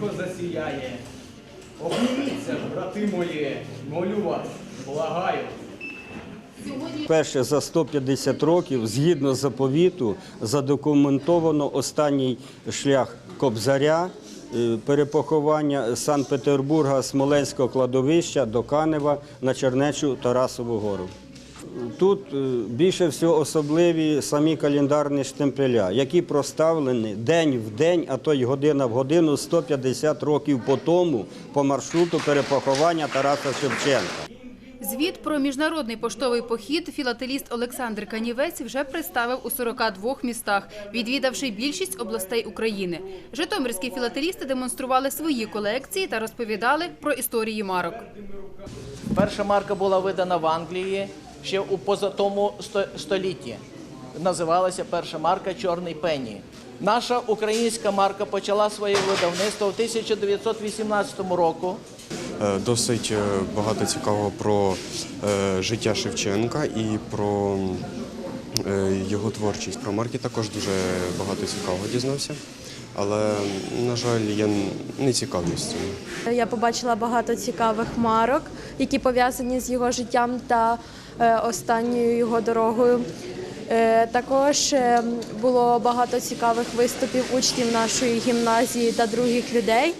тихо засіяє. Обніміться, брати мої, молю вас, благаю. Перше за 150 років, згідно заповіту, задокументовано останній шлях Кобзаря, е, перепоховання Санкт-Петербурга Смоленського кладовища до Канева на Чернечу Тарасову гору. Тут е, більше всього особливі самі календарні штемпеля, які проставлені день в день, а то й година в годину 150 років по тому по маршруту перепоховання Тараса Шевченка. Звіт про міжнародний поштовий похід філателіст Олександр Канівець вже представив у 42 містах, відвідавши більшість областей України. Житомирські філателісти демонстрували свої колекції та розповідали про історії марок. Перша марка була видана в Англії ще у позатому сто- столітті. Називалася перша марка Чорний Пенні. Наша українська марка почала своє видавництво в 1918 року. Е, Досить е, багато цікавого про е, життя Шевченка і про його творчість. Про марки також дуже багато цікавого дізнався. Але, на жаль, я не цікавлюсь цим. Я побачила багато цікавих марок, які пов'язані з його життям та е, останньою його дорогою. Е, Також е, було багато цікавих виступів учнів нашої гімназії та других людей.